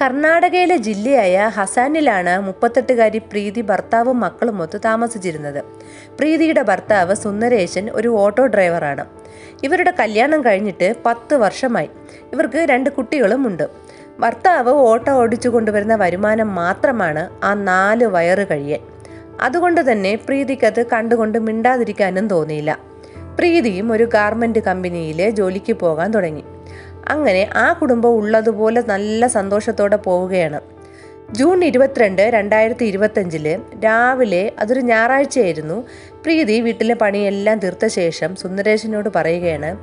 കർണാടകയിലെ ജില്ലയായ ഹസാനിലാണ് മുപ്പത്തെട്ടുകാരി പ്രീതി ഭർത്താവും മക്കളും ഒത്ത് താമസിച്ചിരുന്നത്. പ്രീതിയുടെ ഭർത്താവ് സുന്ദരേശൻ ഒരു ഓട്ടോ ഡ്രൈവറാണ്. ഇവരുടെ കല്യാണം കഴിഞ്ഞിട്ട് പത്ത് വർഷമായി. ഇവർക്ക് രണ്ട് കുട്ടികളും ഉണ്ട് ഭർത്താവ് ഓട്ടോ ഓടിച്ചു കൊണ്ടുവരുന്ന വരുമാനം മാത്രമാണ് ആ നാല് വയറ് കഴിയാൻ അതുകൊണ്ട് തന്നെ പ്രീതിക്കത് കണ്ടുകൊണ്ട് മിണ്ടാതിരിക്കാനും തോന്നിയില്ല. പ്രീതിയും ഒരു ഗാർമെന്റ് കമ്പനിയിലെ ജോലിക്ക് പോകാൻ തുടങ്ങി. അങ്ങനെ ആ കുടുംബം ഉള്ളതുപോലെ നല്ല സന്തോഷത്തോടെ പോവുകയാണ്. ജൂൺ ഇരുപത്തിരണ്ട് രണ്ടായിരത്തി ഇരുപത്തഞ്ചിൽ രാവിലെ അതൊരു ഞായറാഴ്ചയായിരുന്നു. പ്രീതി വീട്ടിലെ പണിയെല്ലാം തീർത്ത ശേഷം സുന്ദരേശനോട് പറയുകയാണ്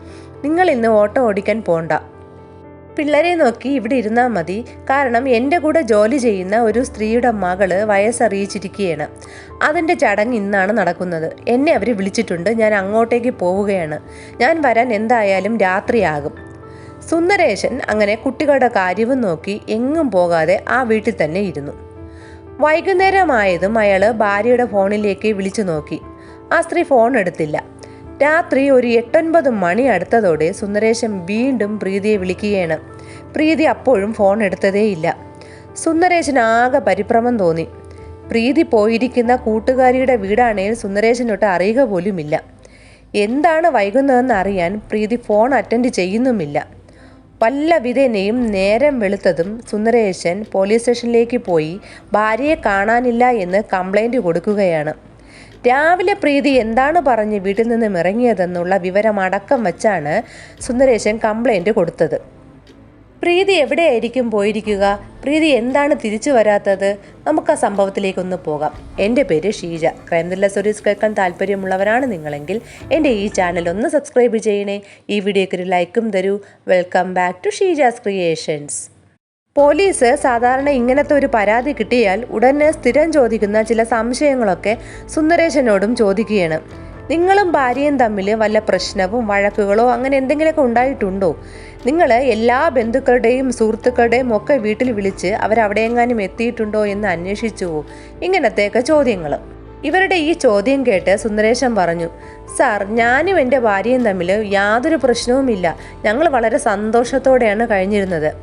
നിങ്ങൾ ഇന്ന് ഓട്ടോ ഓടിക്കാൻ പോണ്ട. പിള്ളേരെ നോക്കി ഇവിടെ ഇരുന്നാൽ മതി. കാരണം എന്റെ കൂടെ ജോലി ചെയ്യുന്ന ഒരു സ്ത്രീയുടെ മകൾ വയസ്സറിയിച്ചിരിക്കുകയാണ് അതിന്റെ ചടങ്ങ് ഇന്നാണ് നടക്കുന്നത്. എന്നെ അവർ വിളിച്ചിട്ടുണ്ട്. ഞാൻ അങ്ങോട്ടേക്ക് പോവുകയാണ്. ഞാൻ വരാൻ എന്തായാലും രാത്രിയാകും. സുന്ദരേശൻ അങ്ങനെ കുട്ടികളുടെ കാര്യവും നോക്കി എങ്ങും പോകാതെ ആ വീട്ടിൽ തന്നെ ഇരുന്നു. വൈകുന്നേരമായതും അയാൾ ഭാര്യയുടെ ഫോണിലേക്ക് വിളിച്ചു നോക്കി. ആ സ്ത്രീ ഫോൺ എടുത്തില്ല. രാത്രി ഒരു എട്ടൊൻപത് മണി അടുത്തതോടെ സുന്ദരേശൻ വീണ്ടും പ്രീതിയെ വിളിക്കുകയാണ്. പ്രീതി അപ്പോഴും ഫോൺ എടുത്തതേയില്ല സുന്ദരേശൻ ആകെ പരിഭ്രമം തോന്നി. പ്രീതി പോയിരിക്കുന്ന കൂട്ടുകാരിയുടെ വീടാണെങ്കിൽ സുന്ദരേശനൊട്ട് അറിയുക പോലുമില്ല. എന്താണ് വൈകുന്നതെന്ന് അറിയാൻ പ്രീതി ഫോൺ അറ്റൻഡ് ചെയ്യുന്നുമില്ല. വല്ല വിധേനയും നേരം വെളുത്തതും സുന്ദരേശൻ പോലീസ് സ്റ്റേഷനിലേക്ക് പോയി ഭാര്യയെ കാണാനില്ല എന്ന് കംപ്ലൈന്റ് കൊടുക്കുകയാണ്. രാവിലെ പ്രീതി എന്താണ് പറഞ്ഞ് വീട്ടിൽ നിന്നും ഇറങ്ങിയതെന്നുള്ള വിവരമടക്കം വച്ചാണ് സുന്ദരേശൻ കംപ്ലൈന്റ് കൊടുത്തത്. പ്രീതി എവിടെയായിരിക്കും പോയിരിക്കുക? പ്രീതി എന്താണ് തിരിച്ചു വരാത്തത്? നമുക്ക് ആ സംഭവത്തിലേക്കൊന്ന് പോകാം. എന്റെ പേര് ഷീജ. ക്രൈം സ്റ്റോറീസ് കേൾക്കാൻ താല്പര്യമുള്ളവരാണ് നിങ്ങളെങ്കിൽ എന്റെ ഈ ചാനൽ ഒന്ന് സബ്സ്ക്രൈബ് ചെയ്യണേ. ഈ വീഡിയോയ്ക്ക് ഒരു ലൈക്കും തരൂ. Welcome back to Sheeja's Creations. Police സാധാരണ ഇങ്ങനത്തെ ഒരു പരാതി കിട്ടിയാൽ ഉടനെ സ്ഥിരം ചോദിക്കുന്ന ചില സംശയങ്ങളൊക്കെ സുന്ദരേശനോടും ചോദിക്കുകയാണ്. നിങ്ങളും ഭാര്യയും തമ്മിൽ വല്ല പ്രശ്നവും വഴക്കുകളോ അങ്ങനെ എന്തെങ്കിലുമൊക്കെ ഉണ്ടായിട്ടുണ്ടോ? നിങ്ങൾ എല്ലാ ബന്ധുക്കളുടെയും സുഹൃത്തുക്കളുടെയും ഒക്കെ വീട്ടിൽ വിളിച്ച് അവരവിടെയെങ്ങാനും എത്തിയിട്ടുണ്ടോ എന്ന് അന്വേഷിച്ചുവോ ഇങ്ങനത്തെയൊക്കെ ചോദ്യങ്ങൾ ഇവരുടെ ഈ ചോദ്യം കേട്ട് സുന്ദരേശൻ പറഞ്ഞു സാർ ഞാനും എന്റെ ഭാര്യയും തമ്മിൽ യാതൊരു പ്രശ്നവുമില്ല. ഞങ്ങൾ വളരെ സന്തോഷത്തോടെയാണ് കഴിഞ്ഞിരുന്നത്.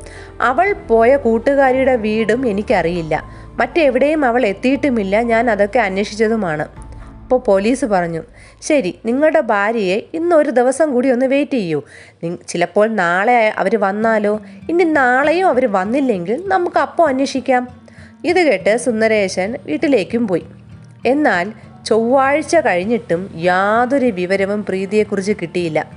അവൾ പോയ കൂട്ടുകാരിയുടെ വീടും എനിക്കറിയില്ല. മറ്റെവിടെയും അവൾ എത്തിയിട്ടുമില്ല. ഞാൻ അതൊക്കെ അന്വേഷിച്ചതുമാണ്. അപ്പോൾ പോലീസ് പറഞ്ഞു ശരി നിങ്ങളുടെ ഭാര്യയെ ഇന്ന് ഒരു ദിവസം കൂടി ഒന്ന് വെയിറ്റ് ചെയ്യൂ. ചിലപ്പോൾ നാളെ അവർ വന്നാലോ? ഇനി നാളെയും അവർ വന്നില്ലെങ്കിൽ നമുക്ക് അപ്പോൾ അന്വേഷിക്കാം. ഇത് കേട്ട് സുന്ദരേശൻ വീട്ടിലേക്കും പോയി. എന്നാൽ ചൊവ്വാഴ്ച കഴിഞ്ഞിട്ടും യാതൊരു വിവരവും പ്രീതിയെക്കുറിച്ച് കിട്ടിയില്ല.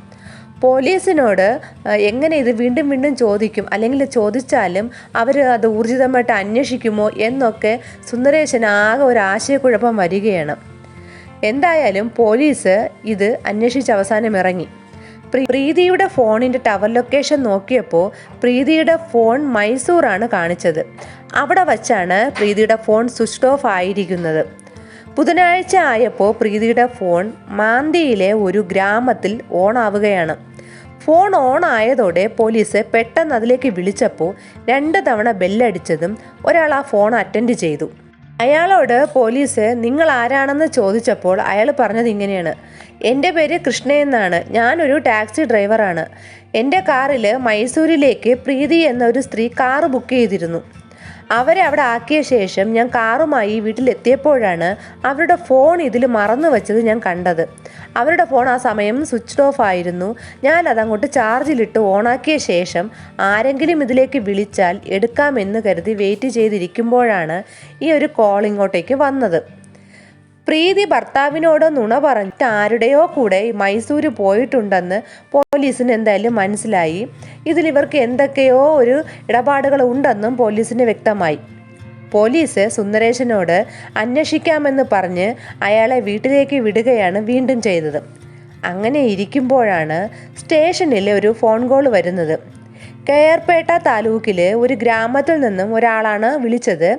പോലീസിനോട് എങ്ങനെ ഇത് വീണ്ടും വീണ്ടും ചോദിക്കും? അല്ലെങ്കിൽ ചോദിച്ചാലും അവർ അത് ഊർജിതമായിട്ട് അന്വേഷിക്കുമോ? എന്നൊക്കെ സുന്ദരേശൻ ആകെ ഒരു ആശയക്കുഴപ്പം വരികയാണ്. എന്തായാലും പോലീസ് ഇത് അന്വേഷിച്ച് അവസാനം ഇറങ്ങി പ്രീ- പ്രീതിയുടെ ഫോണിന്റെ ടവർ ലൊക്കേഷൻ നോക്കിയപ്പോൾ പ്രീതിയുടെ ഫോൺ മൈസൂറാണ് കാണിച്ചത്. അവിടെ വച്ചാണ് പ്രീതിയുടെ ഫോൺ സ്വിച്ച് ഓഫ് ആയിരിക്കുന്നത്. ബുധനാഴ്ച ആയപ്പോൾ പ്രീതിയുടെ ഫോൺ മാന്തിയിലെ ഒരു ഗ്രാമത്തിൽ ഓണാവുകയാണ് ഫോൺ ഓൺ ആയതോടെ പോലീസ് പെട്ടെന്ന് അതിലേക്ക് വിളിച്ചപ്പോൾ രണ്ട് തവണ ബെല്ലടിച്ചതും ഒരാൾ ആ ഫോൺ അറ്റൻഡ് ചെയ്തു. അയാളോട് പോലീസ് നിങ്ങൾ ആരാണെന്ന് ചോദിച്ചപ്പോൾ അയാൾ പറഞ്ഞത് ഇങ്ങനെയാണ്. എന്റെ പേര് കൃഷ്ണ എന്നാണ്. ഞാനൊരു ടാക്സി ഡ്രൈവറാണ്. എന്റെ കാറിൽ മൈസൂരിലേക്ക് പ്രീതി എന്നൊരു സ്ത്രീ കാറ് ബുക്ക് ചെയ്തിരുന്നു. അവരെ അവിടെ ആക്കിയ ശേഷം ഞാൻ കാറുമായി വീട്ടിലെത്തിയപ്പോഴാണ് അവരുടെ ഫോൺ ഇതിൽ മറന്നു വെച്ചത് ഞാൻ കണ്ടത്. അവരുടെ ഫോൺ ആ സമയം സ്വിച്ച് ഓഫ് ആയിരുന്നു. ഞാൻ അതങ്ങോട്ട് ചാർജിലിട്ട് ഓണാക്കിയ ശേഷം ആരെങ്കിലും ഇതിലേക്ക് വിളിച്ചാൽ എടുക്കാമെന്ന് കരുതി വെയിറ്റ് ചെയ്തിരിക്കുമ്പോഴാണ് ഈ ഒരു കോൾ ഇങ്ങോട്ടേക്ക് വന്നത്. പ്രീതി ഭർത്താവിനോട് നുണ പറഞ്ഞിട്ട് ആരുടെയോ കൂടെ മൈസൂര് പോയിട്ടുണ്ടെന്ന് പോലീസിന് എന്തായാലും മനസ്സിലായി. ഇതിൽ ഇവർക്ക് എന്തൊക്കെയോ ഒരു ഇടപാടുകൾ ഉണ്ടെന്നും പോലീസിന് വ്യക്തമായി. പോലീസ് സുന്ദരേശനോട് അന്വേഷിക്കാമെന്ന് പറഞ്ഞ് അയാളെ വീട്ടിലേക്ക് വിടുകയാണ് വീണ്ടും ചെയ്തത്. അങ്ങനെ ഇരിക്കുമ്പോഴാണ് സ്റ്റേഷനിൽ ഒരു ഫോൺ കോൾ വരുന്നത്. കെയർപേട്ട താലൂക്കിൽ ഒരു ഗ്രാമത്തിൽ നിന്നും ഒരാളാണ് വിളിച്ചത്.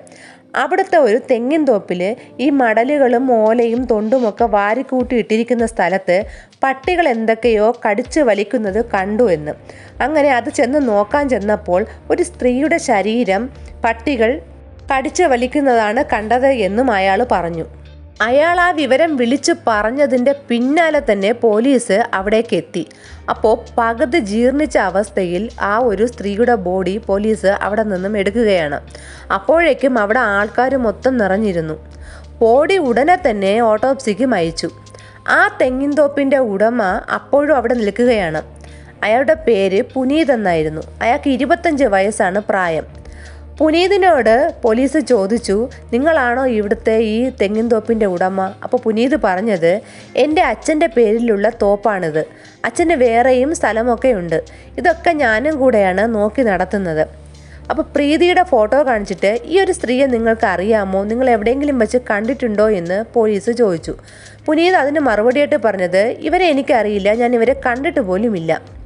അവിടുത്തെ ഒരു തെങ്ങിൻ തോപ്പിൽ ഈ മടലുകളും ഓലയും തൊണ്ടുമൊക്കെ വാരിക്കൂട്ടി ഇട്ടിരിക്കുന്ന സ്ഥലത്ത് പട്ടികൾ എന്തൊക്കെയോ കടിച്ചു വലിക്കുന്നത് കണ്ടു എന്ന്. അങ്ങനെ അത് ചെന്ന് നോക്കാൻ ചെന്നപ്പോൾ ഒരു സ്ത്രീയുടെ ശരീരം പട്ടികൾ കടിച്ചു വലിക്കുന്നതാണ് കണ്ടത് എന്നും അയാൾ പറഞ്ഞു. അയാൾ ആ വിവരം വിളിച്ചു പറഞ്ഞതിന്റെ പിന്നാലെ തന്നെ പോലീസ് അവിടേക്ക് എത്തി. അപ്പോൾ പകുതി ജീർണിച്ച അവസ്ഥയിൽ ആ ഒരു സ്ത്രീയുടെ ബോഡി പോലീസ് അവിടെ നിന്നും എടുക്കുകയാണ്. അപ്പോഴേക്കും അവിടെ ആൾക്കാർ മൊത്തം നിറഞ്ഞിരുന്നു. ബോഡി ഉടനെ തന്നെ ഓട്ടോപ്സിക്ക് അയച്ചു ആ തെങ്ങിൻതോപ്പിന്റെ ഉടമ അപ്പോഴും അവിടെ നിൽക്കുകയാണ്. അയാളുടെ പേര് പുനീത് എന്നായിരുന്നു. അയാൾക്ക് ഇരുപത്തഞ്ച് വയസ്സാണ് പ്രായം. പുനീതിനോട് പോലീസ് ചോദിച്ചു നിങ്ങളാണോ ഇവിടുത്തെ ഈ തെങ്ങിൻ തോപ്പിന്റെ ഉടമ? അപ്പോൾ പുനീത് പറഞ്ഞത് എന്റെ അച്ഛന്റെ പേരിലുള്ള തോപ്പാണിത്. അച്ഛന് വേറെയും സ്ഥലമൊക്കെ ഉണ്ട്. ഇതൊക്കെ ഞാനും കൂടെയാണ് നോക്കി നടത്തുന്നത്. അപ്പോൾ പ്രീതിയുടെ ഫോട്ടോ കാണിച്ചിട്ട് ഈ ഒരു സ്ത്രീയെ നിങ്ങൾക്ക് അറിയാമോ? നിങ്ങൾ എവിടെയെങ്കിലും വെച്ച് കണ്ടിട്ടുണ്ടോ? എന്ന് പോലീസ് ചോദിച്ചു. പുനീത് അതിന് മറുപടിയായിട്ട് പറഞ്ഞത് ഇവരെ എനിക്കറിയില്ല. ഞാൻ ഇവരെ കണ്ടിട്ട് പോലുമില്ല.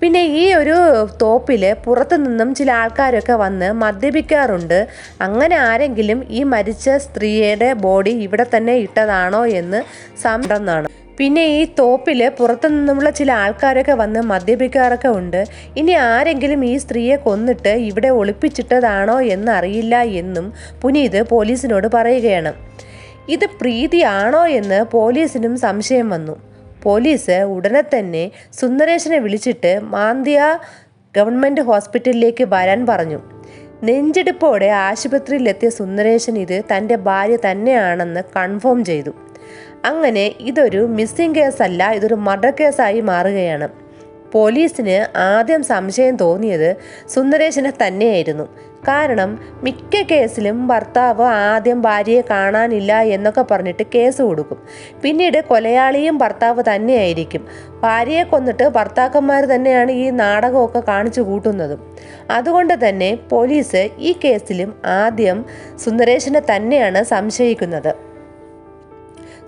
പിന്നെ ഈ ഒരു തോപ്പിൽ പുറത്തു നിന്നും ചില ആൾക്കാരൊക്കെ വന്ന് മദ്യപിക്കാറുണ്ട്. അങ്ങനെ ആരെങ്കിലും ഈ മരിച്ച സ്ത്രീയുടെ ബോഡി ഇവിടെ തന്നെ ഇട്ടതാണോ എന്ന് സംശയമാണ് പിന്നെ ഈ തോപ്പിൽ പുറത്തു നിന്നുമുള്ള ചില ആൾക്കാരൊക്കെ വന്ന് മദ്യപിക്കാറൊക്കെ ഉണ്ട്. ഇനി ആരെങ്കിലും ഈ സ്ത്രീയെ കൊന്നിട്ട് ഇവിടെ ഒളിപ്പിച്ചിട്ടതാണോ എന്ന് അറിയില്ല എന്നും പുനീത് പോലീസിനോട് പറയുകയാണ്. ഇത് പ്രീതിയാണോ എന്ന് പോലീസിനും സംശയം വന്നു. പോലീസ് ഉടനെ തന്നെ സുന്ദരേശനെ വിളിച്ചിട്ട് മാന്തിയ ഗവൺമെന്റ് ഹോസ്പിറ്റലിലേക്ക് വരാൻ പറഞ്ഞു. നെഞ്ചെടുപ്പോടെ ആശുപത്രിയിലെത്തിയ സുന്ദരേശൻ ഇത് തന്റെ ഭാര്യ തന്നെയാണെന്ന് കൺഫേം ചെയ്തു. അങ്ങനെ ഇതൊരു മിസ്സിംഗ് കേസല്ല ഇതൊരു മർഡർ കേസായി മാറുകയാണ്. പോലീസിന് ആദ്യം സംശയം തോന്നിയത് സുന്ദരേശനെ തന്നെയായിരുന്നു. കാരണം മിക്ക കേസിലും ഭർത്താവ് ആദ്യം ഭാര്യയെ കാണാനില്ല എന്നൊക്കെ പറഞ്ഞിട്ട് കേസ് കൊടുക്കും. പിന്നീട് കൊലയാളിയും ഭർത്താവ് തന്നെയായിരിക്കും. ഭാര്യയെ കൊന്നിട്ട് ഭർത്താക്കന്മാർ തന്നെയാണ് ഈ നാടകമൊക്കെ കാണിച്ചു കൂട്ടുന്നതും. അതുകൊണ്ട് തന്നെ പോലീസ് ഈ കേസിലും ആദ്യം സുന്ദരേശനെ തന്നെയാണ് സംശയിക്കുന്നത്.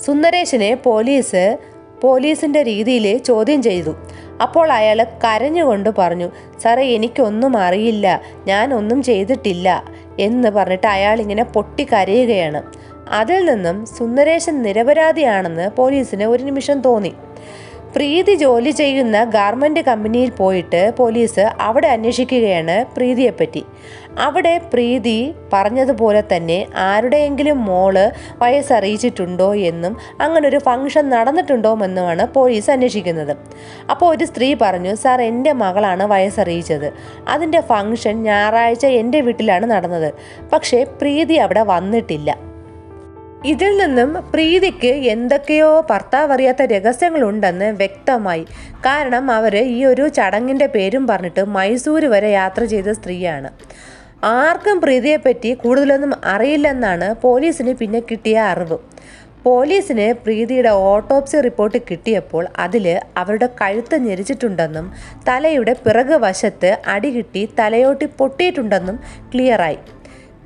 സുന്ദരേശനെ പോലീസ് പോലീസിന്റെ രീതിയിൽ ചോദ്യം ചെയ്തു. അപ്പോൾ അയാൾ കരഞ്ഞുകൊണ്ട് പറഞ്ഞു സാറേ എനിക്കൊന്നും അറിയില്ല. ഞാൻ ഒന്നും ചെയ്തിട്ടില്ല എന്ന് പറഞ്ഞിട്ട് അയാൾ ഇങ്ങനെ പൊട്ടി കരയുകയാണ് അതിൽ നിന്നും സുന്ദരേശൻ നിരപരാധിയാണെന്ന് പോലീസിന് ഒരു നിമിഷം തോന്നി. പ്രീതി ജോലി ചെയ്യുന്ന ഗാർമെന്റ് കമ്പനിയിൽ പോയിട്ട് പോലീസ് അവിടെ അന്വേഷിക്കുകയാണ് പ്രീതിയെപ്പറ്റി. അവിടെ പ്രീതി പറഞ്ഞതുപോലെ തന്നെ ആരുടെയെങ്കിലും മോൾ വയസ്സറിയിച്ചിട്ടുണ്ടോ എന്നും അങ്ങനെ ഒരു ഫംഗ്ഷൻ നടന്നിട്ടുണ്ടോ എന്നുമാണ് പോലീസ് അന്വേഷിക്കുന്നത്. അപ്പോൾ ഒരു സ്ത്രീ പറഞ്ഞു സാർ എന്റെ മകളാണ് വയസ്സറിയിച്ചത്. അതിന്റെ ഫംഗ്ഷൻ ഞായറാഴ്ച എന്റെ വീട്ടിലാണ് നടന്നത്. പക്ഷേ പ്രീതി അവിടെ വന്നിട്ടില്ല. ഇതിൽ നിന്നും പ്രീതിക്ക് എന്തൊക്കെയോ ഭർത്താവ് അറിയാത്ത രഹസ്യങ്ങളുണ്ടെന്ന് വ്യക്തമായി. കാരണം അവർ ഈ ഒരു ചടങ്ങിന്റെ പേരും പറഞ്ഞിട്ട് മൈസൂർ വരെ യാത്ര ചെയ്ത സ്ത്രീയാണ്. ആർക്കും പ്രീതിയെപ്പറ്റി കൂടുതലൊന്നും അറിയില്ലെന്നാണ് പോലീസിന് പിന്നെ കിട്ടിയ അറിവ്. പോലീസിന് പ്രീതിയുടെ ഓട്ടോപ്സി റിപ്പോർട്ട് കിട്ടിയപ്പോൾ അതിൽ അവരുടെ കഴുത്ത് ഞെരിച്ചിട്ടുണ്ടെന്നും തലയുടെ പിറക് വശത്ത് അടികിട്ടി തലയോട്ടി പൊട്ടിയിട്ടുണ്ടെന്നും ക്ലിയറായി.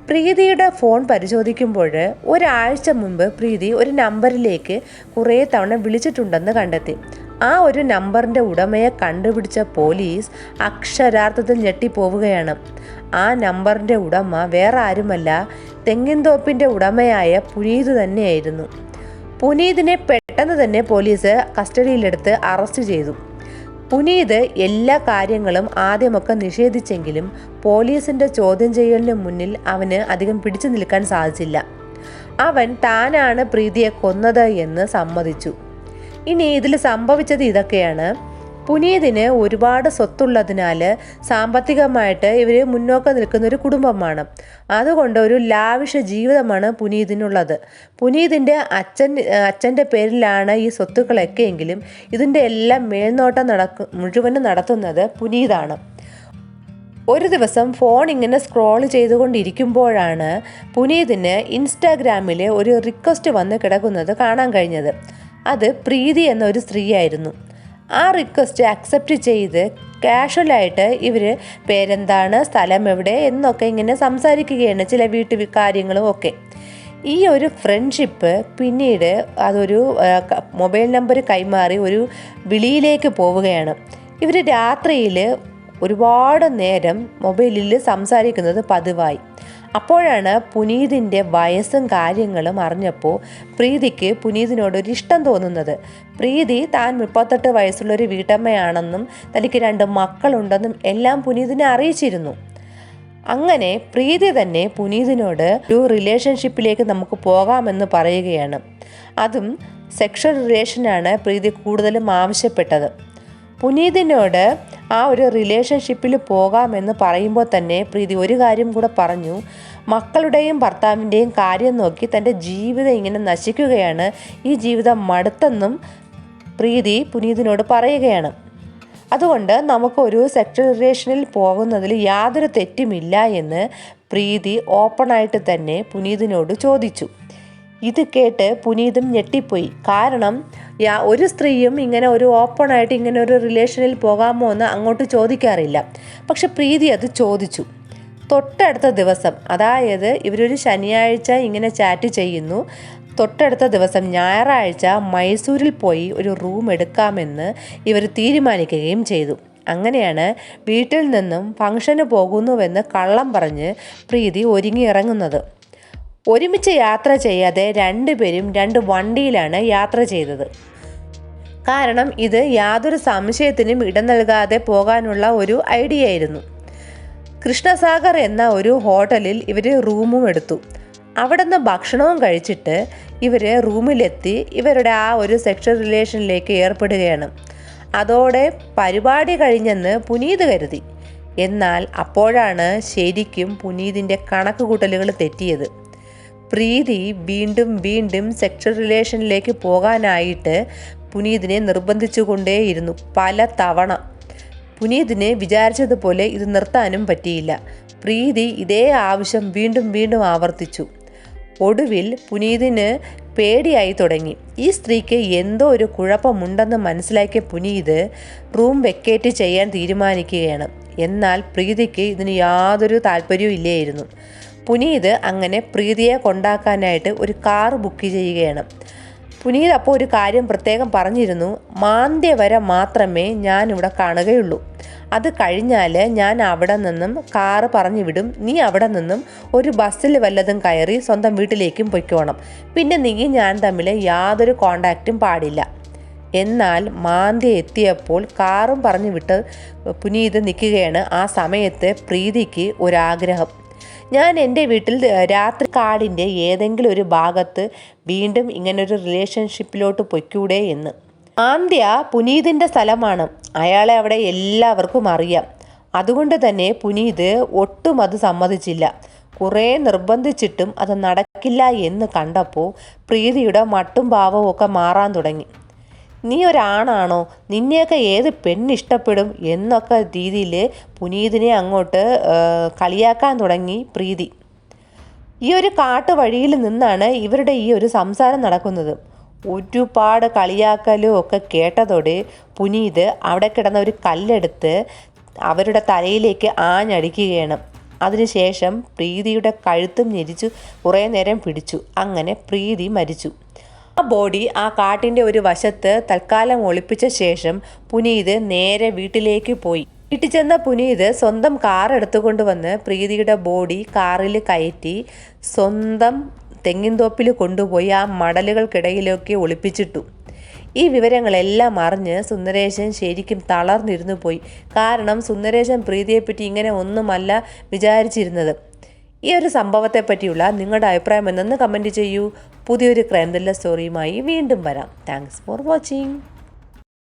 പ്രീതിയുടെ ഫോൺ പരിശോധിക്കുമ്പോൾ ഒരാഴ്ച മുമ്പ് പ്രീതി ഒരു നമ്പറിലേക്ക് കുറേ തവണ വിളിച്ചിട്ടുണ്ടെന്ന് കണ്ടെത്തി. ആ ഒരു നമ്പറിന്റെ ഉടമയെ കണ്ടുപിടിച്ച പോലീസ് അക്ഷരാർത്ഥത്തിൽ ഞെട്ടിപ്പോവുകയാണ്. ആ നമ്പറിന്റെ ഉടമ വേറെ ആരുമല്ല തെങ്ങിൻതോപ്പിന്റെ ഉടമയായ പുനീത് തന്നെയായിരുന്നു. പുനീതിനെ പെട്ടെന്ന് തന്നെ പോലീസ് കസ്റ്റഡിയിലെടുത്ത് അറസ്റ്റ് ചെയ്തു. പുനീത് എല്ലാ കാര്യങ്ങളും ആദ്യമൊക്കെ നിഷേധിച്ചെങ്കിലും പോലീസിന്റെ ചോദ്യം ചെയ്യലിന് മുന്നിൽ അവന് അധികം പിടിച്ചു നിൽക്കാൻ സാധിച്ചില്ല. അവൻ താനാണ് പ്രീതിയെ കൊന്നത് എന്ന് സമ്മതിച്ചു. ഇനി ഇതിൽ സംഭവിച്ചത് ഇതൊക്കെയാണ്. പുനീതിന് ഒരുപാട് സ്വത്തുള്ളതിനാൽ സാമ്പത്തികമായിട്ട് ഇവർ മുന്നോക്കം നിൽക്കുന്ന ഒരു കുടുംബമാണ്. അതുകൊണ്ട് ഒരു ലാവിഷ ജീവിതമാണ് പുനീതിനുള്ളത് പുനീതിന്റെ അച്ഛൻ അച്ഛന്റെ പേരിലാണ് ഈ സ്വത്തുക്കളൊക്കെ എങ്കിലും ഇതിന്റെ എല്ലാം മേൽനോട്ടം നടക്ക മുഴുവനും നടത്തുന്നത് പുനീതാണ് ഒരു ദിവസം ഫോൺ ഇങ്ങനെ സ്ക്രോൾ ചെയ്തുകൊണ്ടിരിക്കുമ്പോഴാണ് പുനീതിന് ഇൻസ്റ്റാഗ്രാമിലെ ഒരു റിക്വസ്റ്റ് വന്ന് കിടക്കുന്നത് കാണാൻ കഴിഞ്ഞത്. അത് പ്രീതി എന്നൊരു സ്ത്രീയായിരുന്നു. ആ റിക്വസ്റ്റ് അക്സെപ്റ്റ് ചെയ്ത് കാഷ്വലായിട്ട് ഇവർ പേരെന്താണ്? സ്ഥലം എവിടെ? എന്നൊക്കെ ഇങ്ങനെ സംസാരിക്കുകയാണ് ചില വീട്ടു കാര്യങ്ങളും ഒക്കെ. ഈ ഒരു ഫ്രണ്ട്ഷിപ്പ് പിന്നീട് അതൊരു മൊബൈൽ നമ്പർ കൈമാറി ഒരു വിളിയിലേക്ക് പോവുകയാണ്. ഇവർ രാത്രിയിൽ ഒരുപാട് നേരം മൊബൈലിൽ സംസാരിക്കുന്നത് പതിവായി. അപ്പോഴാണ് പുനീതിന്റെ വയസ്സും കാര്യങ്ങളും അറിഞ്ഞപ്പോൾ പ്രീതിക്ക് പുനീതിനോടൊരു ഇഷ്ടം തോന്നുന്നത്. പ്രീതി താൻ മുപ്പത്തെട്ട് വയസ്സുള്ള ഒരു വീട്ടമ്മയാണെന്നും തനിക്ക് രണ്ട് മക്കളുണ്ടെന്നും എല്ലാം പുനീതിനെ അറിയിച്ചിരുന്നു. അങ്ങനെ പ്രീതി തന്നെ പുനീതിനോട് ഒരു റിലേഷൻഷിപ്പിലേക്ക് നമുക്ക് പോകാമെന്ന് പറയുകയാണ്. അതും സെക്ഷൽ റിലേഷനാണ് പ്രീതി കൂടുതലും ആവശ്യപ്പെട്ടത്. പുനീതിനോട് ആ ഒരു റിലേഷൻഷിപ്പിൽ പോകാമെന്ന് പറയുമ്പോൾ തന്നെ പ്രീതി ഒരു കാര്യം കൂടെ പറഞ്ഞു. മക്കളുടെയും ഭർത്താവിന്റെയും കാര്യം നോക്കി തന്റെ ജീവിതം ഇങ്ങനെ നശിക്കുകയാണ്. ഈ ജീവിതം മടുത്തെന്നും പ്രീതി പുനീതിനോട് പറയുകയാണ്. അതുകൊണ്ട് നമുക്കൊരു സെക്ഷൽ റിലേഷനിൽ പോകുന്നതിൽ യാതൊരു തെറ്റുമില്ല എന്ന് പ്രീതി ഓപ്പണായിട്ട് തന്നെ പുനീതിനോട് ചോദിച്ചു. ഇത് കേട്ട് പുനീതും ഞെട്ടിപ്പോയി. കാരണം യാ ഒരു സ്ത്രീയും ഇങ്ങനെ ഒരു ഓപ്പണായിട്ട് ഇങ്ങനെ ഒരു റിലേഷനിൽ പോകാമോ എന്ന് അങ്ങോട്ട് ചോദിക്കാറില്ല. പക്ഷെ പ്രീതി അത് ചോദിച്ചു. തൊട്ടടുത്ത ദിവസം അതായത് ഇവരൊരു ശനിയാഴ്ച ഇങ്ങനെ ചാറ്റ് ചെയ്യുന്നു. തൊട്ടടുത്ത ദിവസം ഞായറാഴ്ച മൈസൂരിൽ പോയി ഒരു റൂം എടുക്കാമെന്ന് ഇവർ തീരുമാനിക്കുകയും ചെയ്തു. അങ്ങനെയാണ് വീട്ടിൽ നിന്നും ഫംഗ്ഷന് പോകുന്നുവെന്ന് കള്ളം പറഞ്ഞ് പ്രീതി ഒരുങ്ങി ഇറങ്ങുന്നത്. ഒരുമിച്ച് യാത്ര ചെയ്യാതെ രണ്ടുപേരും രണ്ട് വണ്ടിയിലാണ് യാത്ര ചെയ്തത്. കാരണം ഇത് യാതൊരു സംശയത്തിനും ഇടം നൽകാതെ പോകാനുള്ള ഒരു ഐഡിയ ആയിരുന്നു കൃഷ്ണസാഗർ എന്ന ഒരു ഹോട്ടലിൽ ഇവർ റൂമും എടുത്തു. അവിടെ നിന്ന് ഭക്ഷണവും കഴിച്ചിട്ട് ഇവർ റൂമിലെത്തി ഇവരുടെ ആ ഒരു സെക്ഷൽ റിലേഷനിലേക്ക് ഏർപ്പെടുകയാണ്. അതോടെ പരിപാടി കഴിഞ്ഞെന്ന് പുനീത് കരുതി. എന്നാൽ അപ്പോഴാണ് ശരിക്കും പുനീതിന്റെ കണക്കുകൂട്ടലുകൾ തെറ്റിയത്. പ്രീതി വീണ്ടും വീണ്ടും സെക്ഷൽ റിലേഷനിലേക്ക് പോകാനായിട്ട് പുനീതിനെ നിർബന്ധിച്ചുകൊണ്ടേയിരുന്നു പല തവണ. പുനീതിന് വിചാരിച്ചതുപോലെ ഇത് നിർത്താനും പറ്റിയില്ല. പ്രീതി ഇതേ ആവശ്യം വീണ്ടും വീണ്ടും ആവർത്തിച്ചു. ഒടുവിൽ പുനീതിന് പേടിയായി തുടങ്ങി. ഈ സ്ത്രീക്ക് എന്തോ ഒരു കുഴപ്പമുണ്ടെന്ന് മനസ്സിലാക്കിയ പുനീത് റൂം വെക്കേറ്റ് ചെയ്യാൻ തീരുമാനിക്കുകയാണ്. എന്നാൽ പ്രീതിക്ക് ഇതിന് യാതൊരു താല്പര്യവും ഇല്ലായിരുന്നു. പുനീത് അങ്ങനെ പ്രീതിയെ കൊണ്ടാക്കാനായിട്ട് ഒരു കാർ ബുക്ക് ചെയ്യുകയാണ്. പുനീത് അപ്പോൾ ഒരു കാര്യം പ്രത്യേകം പറഞ്ഞിരുന്നു. മാന്ദ്യ വരെ മാത്രമേ ഞാൻ ഇവിടെ കാണുകയുള്ളൂ. അത് കഴിഞ്ഞാൽ ഞാൻ അവിടെ നിന്നും കാറ് പറഞ്ഞു വിടും. നീ അവിടെ നിന്നും ഒരു ബസ്സിൽ വല്ലതും കയറി സ്വന്തം വീട്ടിലേക്കും പൊയ്ക്കോണം. പിന്നെ നീ ഞാൻ തമ്മിൽ യാതൊരു കോണ്ടാക്റ്റും പാടില്ല. എന്നാൽ മാന്ദ്യ എത്തിയപ്പോൾ കാറും പറഞ്ഞു വിട്ട് പുനീത് നിൽക്കുകയാണ് ആ സമയത്ത് പ്രീതിക്ക് ഒരാഗ്രഹം. ഞാൻ എന്റെ വീട്ടിൽ രാത്രി കാടിന്റെ ഏതെങ്കിലും ഒരു ഭാഗത്ത് വീണ്ടും ഇങ്ങനൊരു റിലേഷൻഷിപ്പിലോട്ട് പൊയ്ക്കൂടെ എന്ന്. ആന്ത്യ പുനീതിന്റെ സ്ഥലമാണ്. അയാളെ അവിടെ എല്ലാവർക്കും അറിയാം. അതുകൊണ്ട് തന്നെ പുനീത് ഒട്ടും അത് സമ്മതിച്ചില്ല. കുറേ നിർബന്ധിച്ചിട്ടും അത് നടക്കില്ല എന്ന് കണ്ടപ്പോൾ പ്രീതിയുടെ മട്ടും ഭാവവും ഒക്കെ മാറാൻ തുടങ്ങി. നീ ഒരാണാണോ നിന്നെയൊക്കെ ഏത് പെണ്ണിഷ്ടപ്പെടും എന്നൊക്കെ രീതിയിൽ പുനീതിനെ അങ്ങോട്ട് കളിയാക്കാൻ തുടങ്ങി പ്രീതി. ഈ ഒരു കാട്ടുവഴിയിൽ നിന്നാണ് ഇവരുടെ ഈ ഒരു സംസാരം നടക്കുന്നത്. ഒരുപാട് കളിയാക്കലും ഒക്കെ കേട്ടതോടെ പുനീത് അവിടെ കിടന്ന ഒരു കല്ലെടുത്ത് അവരുടെ തലയിലേക്ക് ആഞ്ഞടിക്കുകയാണ്. അതിനുശേഷം പ്രീതിയുടെ കഴുത്തും ഞെരിച്ചു കുറേ നേരം പിടിച്ചു. അങ്ങനെ പ്രീതി മരിച്ചു. ആ ബോഡി ആ കാട്ടിന്റെ ഒരു വശത്ത് തൽക്കാലം ഒളിപ്പിച്ച ശേഷം പുനീത് നേരെ വീട്ടിലേക്ക് പോയി. വീട്ടിൽ ചെന്ന പുനീത് സ്വന്തം കാർ എടുത്തുകൊണ്ട് വന്ന് പ്രീതിയുടെ ബോഡി കാറിൽ കയറ്റി സ്വന്തം തെങ്ങിൻതോപ്പിൽ കൊണ്ടുപോയി ആ മടലുകൾക്കിടയിലൊക്കെ ഒളിപ്പിച്ചിട്ടു. ഈ വിവരങ്ങളെല്ലാം അറിഞ്ഞ് സുന്ദരേശൻ ശരിക്കും തളർന്നിരുന്നു പോയി. കാരണം സുന്ദരേശൻ പ്രീതിയെപ്പറ്റി ഇങ്ങനെ ഒന്നുമല്ല വിചാരിച്ചിരുന്നത്. ഈ ഒരു സംഭവത്തെപ്പറ്റിയുള്ള നിങ്ങളുടെ അഭിപ്രായം എന്തെന്ന് കമന്റ് ചെയ്യൂ. പുതിയൊരു ക്രൈം ത്രില്ലർ സ്റ്റോറിയുമായി വീണ്ടും വരാം. Thanks for watching